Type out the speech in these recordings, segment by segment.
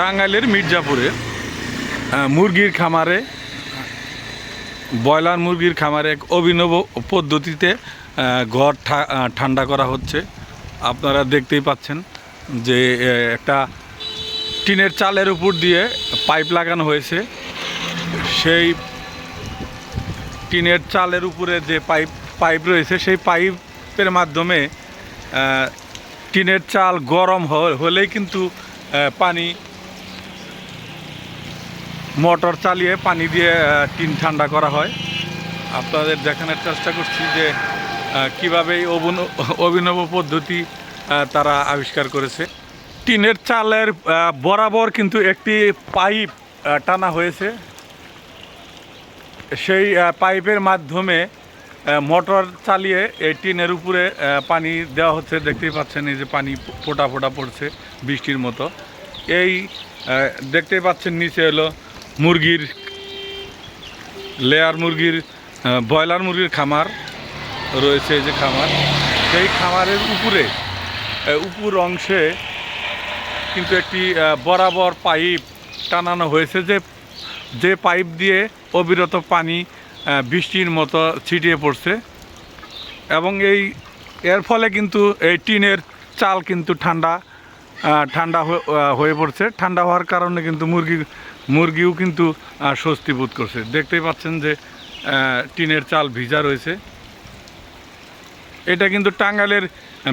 টাঙ্গাইলের মির্জাপুরে মুরগির খামারে, ব্রয়লার মুরগির খামারে এক অভিনব পদ্ধতিতে ঘর ঠান্ডা করা হচ্ছে। আপনারা দেখতেই পাচ্ছেন যে একটা টিনের চালের উপর দিয়ে পাইপ লাগানো হয়েছে। সেই টিনের চালের উপরে যে পাইপ পাইপ রয়েছে, সেই পাইপের মাধ্যমে টিনের চাল গরম হলেই কিন্তু পানি মোটর চালিয়ে পানি দিয়ে টিন ঠান্ডা করা হয়। আপনাদের দেখানোর চেষ্টা করছি যে কীভাবে এই অভিনব পদ্ধতি তারা আবিষ্কার করেছে। টিনের চালের বরাবর কিন্তু একটি পাইপ টানা হয়েছে। সেই পাইপের মাধ্যমে মোটর চালিয়ে এই টিনের উপরে পানি দেওয়া হচ্ছে। দেখতেই পাচ্ছেন এই যে পানি ফোটা ফোটা পড়ছে বৃষ্টির মতো। এই দেখতেই পাচ্ছেন নিচে হলো মুরগির, লেয়ার মুরগির ব্রয়লার মুরগির খামার রয়েছে যে খামার। সেই খামারের উপরে উপর অংশে কিন্তু একটি বরাবর পাইপ টানানো হয়েছে যে যে পাইপ দিয়ে অবিরত পানি বৃষ্টির মতো ছিটিয়ে পড়ছে। এবং এই, এর ফলে কিন্তু এই টিনের চাল কিন্তু ঠান্ডা ঠান্ডা হয়ে পড়ছে। ঠান্ডা হওয়ার কারণে কিন্তু মুরগি মুরগিও কিন্তু স্বস্তি বোধ করছে। দেখতেই পাচ্ছেন যে টিনের চাল ভিজা রয়েছে। এটা কিন্তু টাঙ্গালের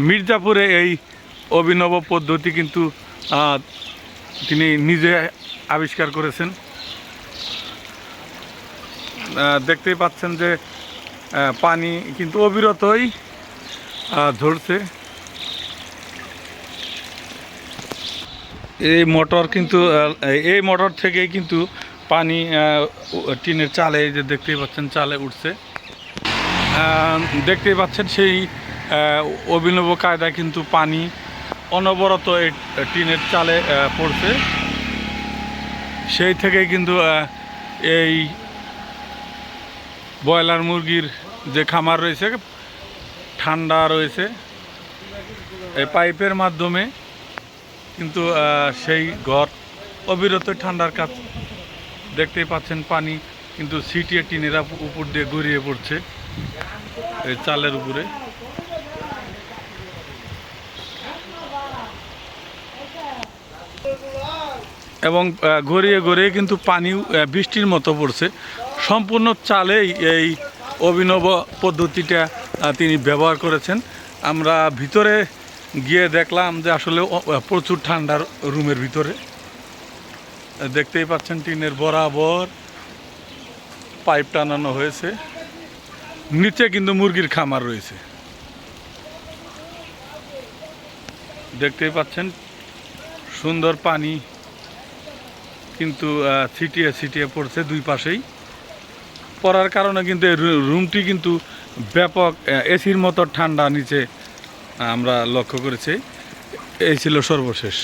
মির্জাপুরে এই অভিনব পদ্ধতি কিন্তু তিনি নিজে আবিষ্কার করেছেন। দেখতেই পাচ্ছেন যে পানি কিন্তু অবিরতই ঝরছে এই মোটর কিন্তু এই মোটর থেকেই কিন্তু পানি টিনের চালে যে দেখতেই পাচ্ছেন, চালে উঠছে। দেখতেই পাচ্ছেন সেই অভিনব কায়দায় কিন্তু পানি অনবরত এই টিনের চালে পড়ছে। সেই থেকেই কিন্তু এই ব্রয়লার মুরগির যে খামার রয়েছে, ঠান্ডা রয়েছে, এই পাইপের মাধ্যমে কিন্তু সেই ঘর অবিরত ঠান্ডার কাজ দেখতেই পাচ্ছেন পানি, কিন্তু সিটিয়ে টিনেরা উপর দিয়ে গড়িয়ে পড়ছে এই চালের উপরে। এবং গড়িয়ে গড়িয়ে কিন্তু পানি বৃষ্টির মতো পড়ছে। সম্পূর্ণ চালেই এই অভিনব পদ্ধতিটা তিনি ব্যবহার করেছেন। আমরা ভিতরে গিয়ে দেখলাম যে আসলে প্রচুর ঠান্ডার রুমের ভিতরে। দেখতেই পাচ্ছেন টিনের বরাবর পাইপ টানানো হয়েছে। নিচে কিন্তু মুরগির খামার রয়েছে। দেখতেই পাচ্ছেন সুন্দর পানি কিন্তু ছিটিয়ে ছিটিয়ে পড়ছে দুই পাশেই। পড়ার কারণে কিন্তু রুমটি কিন্তু ব্যাপক এসির মতো ঠান্ডা নিচে আমরা লক্ষ্য করেছি এই ছিল সর্বশেষ।